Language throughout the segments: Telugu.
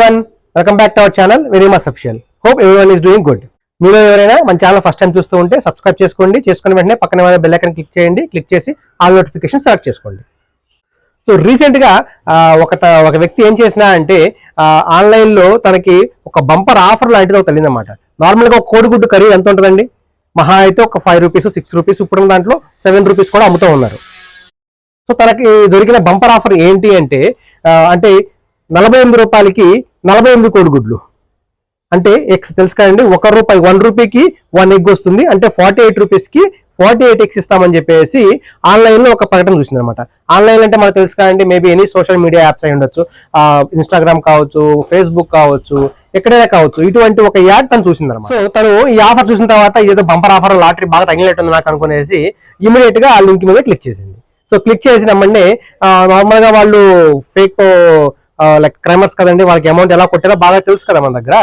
One welcome back to our channel very much official hope every is doing good మీరు ఎవరైనా మన ఛానల్ ఫస్ట్ టైం చూస్తూ ఉంటే సబ్స్క్రైబ్ చేసుకోండి. చేసుకున్న వెంటనే పక్కన బెల్ ఐకన్ క్లిక్ చేయండి. క్లిక్ చేసి ఆల్ నోటిఫికేషన్ సెలెక్ట్ చేసుకోండి. సో రీసెంట్గా ఒక ఒక వ్యక్తి ఏం చేసినా అంటే ఆన్లైన్లో తనకి ఒక బంపర్ ఆఫర్ లాంటిది ఒక తెలియదన్నమాట నార్మల్గా ఒక కోడిగుడ్డు కర్రీ ఎంత ఉంటుందండి? మహా అయితే ఒక ఫైవ్ రూపీస్ సిక్స్ రూపీస్ ఇప్పుడు దాంట్లో సెవెన్ రూపీస్ కూడా అమ్ముతూ ఉన్నారు. సో తనకి దొరికిన బంపర్ ఆఫర్ ఏంటి అంటే అంటే నలభై ఎనిమిది రూపాయలకి నలభై ఎనిమిది కోడిగుడ్లు. అంటే ఎక్స్ తెలుసు కదండి ఒక రూపాయి వన్ రూపీకి వన్ ఎగ్ వస్తుంది అంటే ఫార్టీ ఎయిట్ రూపీస్కి ఫార్టీ ఎయిట్ ఎగ్స్ ఇస్తామని చెప్పేసి ఆన్లైన్లో ఒక ప్రకటన చూసింది అనమాట ఆన్లైన్ అంటే మనకు తెలుసు కదండి maybe any social media apps అయి ఉండొచ్చు. ఇన్స్టాగ్రామ్ కావచ్చు ఫేస్బుక్ కావచ్చు ఎక్కడైనా కావచ్చు ఇటువంటి ఒక యాడ్ తను చూసింది అనమాట సో తను ఈ ఆఫర్ చూసిన తర్వాత ఏదో బంపర్ ఆఫర్ లాటరీ బాగా తగిలినట్టుంది నాకు అనుకునేసి ఇమీడియట్గా ఆ లింక్ మీద క్లిక్ చేసింది. సో క్లిక్ చేసిన వెంటనే నార్మల్గా వాళ్ళు ఫేక్ లైక్ క్రైమర్స్ కదండి వాళ్ళకి అమౌంట్ ఎలా కొట్టారో బాగా తెలుసు కదా మన దగ్గర.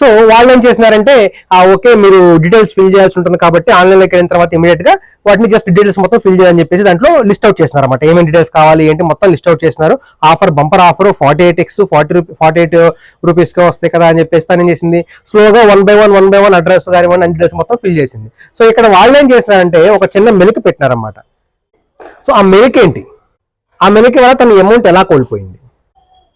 సో వాళ్ళు ఏం చేసినారంటే ఆ ఓకే మీరు డీటెయిల్స్ ఫిల్ చేయాల్సి ఉంటుంది కాబట్టి ఆన్లైన్లోకి వెళ్ళిన తర్వాత ఇమీడియట్గా వాటిని జస్ట్ డీటెయిల్స్ మొత్తం ఫిల్ చేయాలని చెప్పేసి దాంట్లో లిస్ట్ అవుట్ చేసినారు అనమాట ఏమేమి డీటెయిల్స్ కావాలి ఏంటి మొత్తం లిస్ట్ అవుట్ చేసినారు. Offer bumper offer forty eight X forty rupee forty eight రూపీస్కి వస్తాయి కదా అని చెప్పేసి తను ఏం చేసింది? స్లోగా one by one one by one address కానివ్వండి అన్ని డీటెయిల్స్ మొత్తం ఫిల్ చేసింది. సో ఇక్కడ వాళ్ళు ఏం చేసినారంటే ఒక చిన్న మెలిక పెట్టినారనమాట సో ఆ మెలిక ఏంటి ఆ మెలిక వల్ల తన అమౌంట్ ఎలా కోల్పోయింది?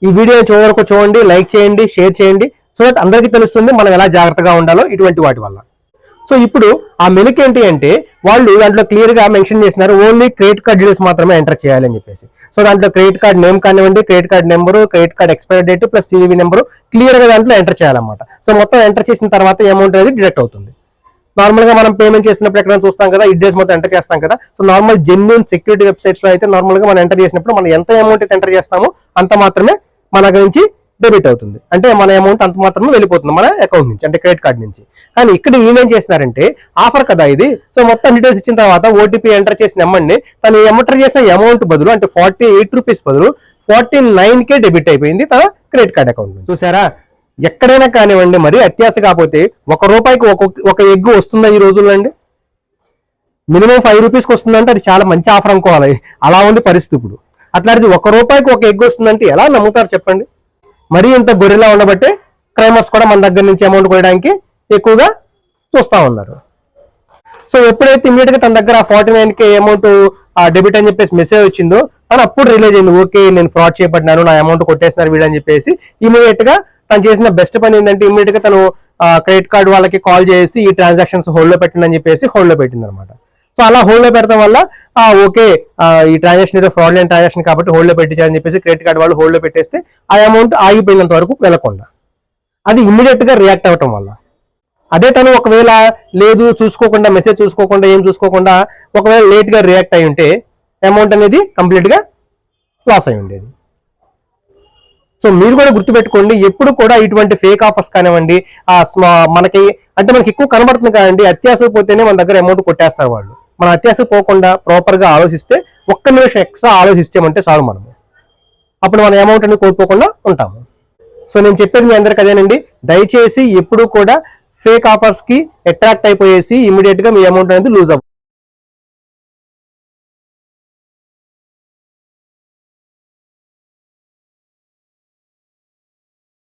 ఈ వీడియో చివరకు చూడండి లైక్ చేయండి షేర్ చేయండి సో దట్ అందరికీ తెలుస్తుంది మనం ఎలా జాగ్రత్తగా ఉండాలో ఇటువంటి వాటి వల్ల. సో ఇప్పుడు ఆ మెలిక్ ఏంటి అంటే వాళ్ళు దాంట్లో క్లియర్గా మెన్షన్ చేసినారు ఓన్లీ క్రెడిట్ కార్డ్ డీటెయిల్స్ మాత్రమే ఎంటర్ చేయాలని చెప్పేసి. సో దాంట్లో క్రెడిట్ కార్డ్ నేమ్ కానివ్వండి credit card number credit card expire date plus CV number క్లియర్గా దాంట్లో ఎంటర్ చేయాలన్నమాట. సో మొత్తం ఎంటర్ చేసిన తర్వాత అమౌంట్ అనేది డిడక్ట్ అవుతుంది. నార్మల్గా మనం పేమెంట్ చేసినప్పుడు ఎక్కడ చూస్తాం కదా ఈ డేస్ మొత్తం ఎంటర్ చేస్తాం కదా సో నార్మల్ జెన్యున్ సెక్యూరిటీ వెబ్సైట్స్లో అయితే నార్మల్గా మనం ఎంటర్ చేసినప్పుడు మనం ఎంత అమౌంట్ అయితే ఎంటర్ చేస్తామో అంత మాత్రమే మన నుంచి డెబిట్ అవుతుంది. అంటే మన అమౌంట్ అంత మాత్రమే వెళ్ళిపోతుంది మన అకౌంట్ నుంచి అంటే క్రెడిట్ కార్డ్ నుంచి. కానీ ఇక్కడ ఏం చేసినారంటే ఆఫర్ కదా ఇది. సో మొత్తం డీటెయిల్స్ ఇచ్చిన తర్వాత ఓటీపీ ఎంటర్ చేసిన అమౌంట్ తను ఎంటర్ చేసిన అమౌంట్ బదులు అంటే ఫార్టీ ఎయిట్ రూపీస్ బదులు ఫార్టీ నైన్ కే డెబిట్ అయిపోయింది తన క్రెడిట్ కార్డ్ అకౌంట్ చూసారా? ఎక్కడైనా కానివ్వండి మరి అత్యాశ కాకపోతే ఒక రూపాయికి ఒక ఒక ఎగ్ వస్తుందా ఈ రోజుల్లో అండి? మినిమం ఫైవ్ రూపీస్కి వస్తుందంటే అది చాలా మంచి ఆఫర్ అనుకోవాలి. అలా ఉంది పరిస్థితి ఇప్పుడు. అట్లాంటిది ఒక రూపాయికి ఒక ఎగ్ వస్తుందంటే ఎలా నమ్ముతారు చెప్పండి? మరీ ఇంత గొర్రెలా ఉండబట్టే క్రైమర్స్ కూడా మన దగ్గర నుంచి అమౌంట్ కొనడానికి ఎక్కువగా చూస్తా ఉన్నారు. సో ఎప్పుడైతే ఇమీడియట్గా తన దగ్గర forty nine K amount debit అని చెప్పేసి మెసేజ్ వచ్చిందో తను అప్పుడు రిలీజ్ అయింది ఓకే నేను ఫ్రాడ్ చేయబడినాను నా అమౌంట్ కొట్టేస్తున్నారు వీడు అని చెప్పేసి ఇమీడియట్గా తను చేసిన బెస్ట్ పని ఏంటంటే ఇమీడియట్గా తను క్రెడిట్ కార్డ్ వాళ్ళకి కాల్ చేసి ఈ ట్రాన్సాక్షన్స్ హోల్డ్లో పెట్టండి అని చెప్పేసి హోల్డ్లో పెట్టింది అనమాట సో అలా హోల్డ్లో పెడతాం వల్ల ఓకే ఈ ట్రాన్సాక్షన్ ఏదో ఫ్రాడ్లెంట్ ట్రాన్సాక్షన్ కాబట్టి హోల్డ్లో పెట్టించారని చెప్పేసి క్రెడిట్ కార్డు వాళ్ళు హోల్డ్లో పెట్టేస్తే ఆ అమౌంట్ ఆగిపోయినంత వరకు వెళ్ళకుండా అది ఇమ్మీడియట్గా రియాక్ట్ అవ్వటం వల్ల. అదే తను ఒకవేళ లేదు చూసుకోకుండా మెసేజ్ చూసుకోకుండా ఏం చూసుకోకుండా ఒకవేళ లేట్గా రియాక్ట్ అయి ఉంటే అమౌంట్ అనేది కంప్లీట్గా లాస్ అయి ఉండేది. సో మీరు కూడా గుర్తుపెట్టుకోండి ఎప్పుడు కూడా ఇటువంటి ఫేక్ ఆఫర్స్ కానివ్వండి ఆ మనకి అంటే మనకి ఎక్కువ కనబడుతుంది కదండి అత్యాస పోతేనే మన దగ్గర అమౌంట్ కొట్టేస్తారు వాళ్ళు. మన అత్యాశ పోకుండా ప్రాపర్గా ఆలోచిస్తే ఒక్క నిమిషం ఎక్స్ట్రా ఆలోచిస్తామంటే చాలు మనము అప్పుడు మన అమౌంట్ అనేది కోల్పోకుండా ఉంటాము. సో నేను చెప్పేది మీ అందరికి అదేనండి. దయచేసి ఎప్పుడూ కూడా ఫేక్ ఆఫర్స్కి అట్రాక్ట్ అయిపోయేసి ఇమీడియట్గా మీ అమౌంట్ అనేది లూజ్ అవ్వదు